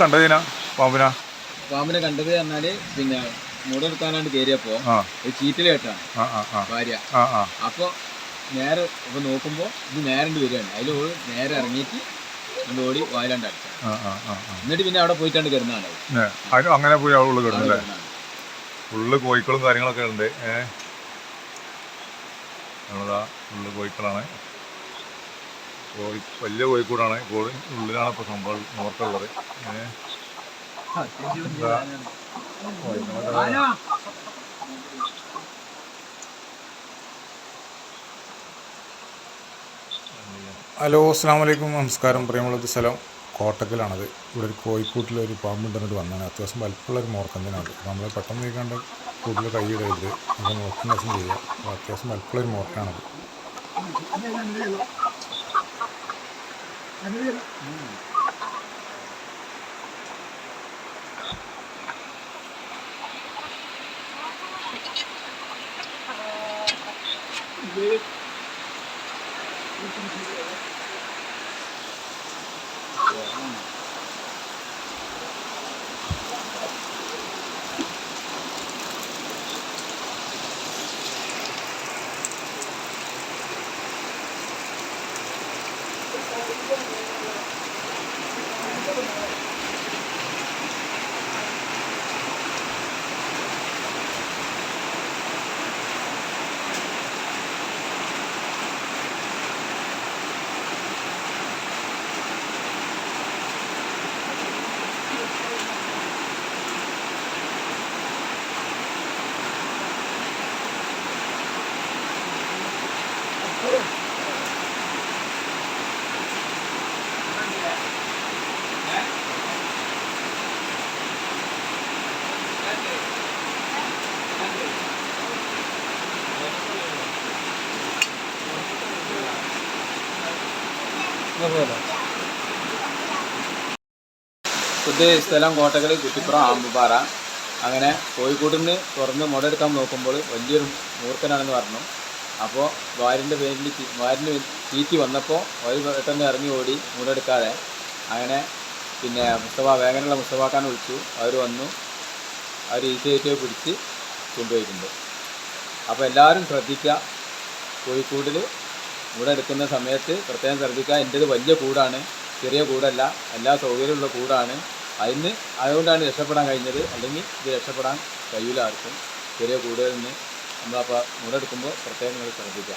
കണ്ടതിനാ പാമ്പിനാ? പാമ്പിനെ കണ്ടത് പറഞ്ഞാൽ പിന്നെ മുടെടുക്കാനാണ്ട് കയറിയപ്പോ ആ. ഒരു ചീറ്റിൽ കേട്ടാണ് ആ ആ ആ. ഭാര്യ. ആ ആ. അപ്പൊ നേരെ ഇപ്പൊ നോക്കുമ്പോ ഇത് നേരെ ഇങ്ങട് വരികയാണ്. അതിൽ ഓടി നേരെ ഇറങ്ങിയിട്ട് രണ്ട് ഓടി വായിലാണ്ട് അടിച്ചു. ആ ആ ആ ആ. എന്നിട്ട് പിന്നെ അവിടെ പോയിട്ടാണ്ട് കിടന്നാണ് അത്. ഏ, അതിന് അങ്ങനെ പോയി അവിടെ ഉള്ളിൽ അവിടെ കിടന്നല്ലേ കിടന്നാണ്. ഉള്ളിൽ കോഴിക്കളും കാര്യങ്ങളൊക്കെ ഉണ്ട്. ഏഹ് നമ്മളതാ ഉള്ളിൽ കോഴിക്കളാണ്. വലിയ കോഴിക്കൂടാണ് കോഴി ഉള്ളിലാണ് ഇപ്പോൾ സംഭവം കോഴിക്കളൊക്കെ ഹലോ അസ്സാം വലൈക്കും നമസ്കാരം. പ്രിയമുള്ളത് സ്ഥലം കോട്ടക്കലാണത്. ഇവിടെ ഒരു കോഴിക്കൂട്ടിൽ ഒരു പാമ്പുണ്ടെന്നിട്ട് വന്നാണ് അത്യാവശ്യം വലിപ്പമുള്ള ഒരു മോർക്കന്തിനാണ് നമ്മൾ പെട്ടെന്ന് നീക്കാണ്ട് കൂട്ടിൽ കൈയിടരുത് നമുക്ക് നോക്കുന്ന ദിവസം ചെയ്യാം. അപ്പോൾ അത്യാവശ്യം വലിപ്പമുള്ള ഒരു മോർക്കാണത്. Ano yun? Hmm. Wait. Wow. ഇത് സ്ഥലം കോട്ടകളി കുറ്റിപ്പുറം ആമ്പുപാറ. അങ്ങനെ കോഴിക്കോടിന് തുറന്ന് മുടെടുക്കാൻ നോക്കുമ്പോൾ വലിയൊരു മൂർഖനാണെന്ന് പറഞ്ഞു. അപ്പോൾ വാരിന്റെ പേരിൽ വാരിന് ചീറ്റി വന്നപ്പോൾ ഒരു പെട്ടെന്ന് ഇറങ്ങി ഓടി മുടെടുക്കാതെ അങ്ങനെ പിന്നെ മുസ്തഫ വേഗനുള്ള മുസ്തഫാക്കാൻ വിളിച്ചു. അവർ വന്നു. അവർ ഈസിയായിട്ട് പിടിച്ച് കൊണ്ടുപോയിട്ടുണ്ട്. അപ്പോൾ എല്ലാവരും ശ്രദ്ധിക്കുക. കോഴിക്കൂടിൽ മുടെടുക്കുന്ന സമയത്ത് പ്രത്യേകം ശ്രദ്ധിക്കുക. എന്റേത് വലിയ കൂടാണ്. ചെറിയ കൂടല്ല. എല്ലാ സൗകര്യമുള്ള കൂടാണ്. അതിന് അതുകൊണ്ടാണ് രക്ഷപ്പെടാൻ കഴിഞ്ഞത്. അല്ലെങ്കിൽ ഇത് രക്ഷപ്പെടാൻ കഴിയില്ല ആർക്കും. ചെറിയ കൂടുതൽ നിന്ന് നമ്മളപ്പോൾ മുടെടുക്കുമ്പോൾ പ്രത്യേകം നിങ്ങൾ ശ്രദ്ധിക്കുക.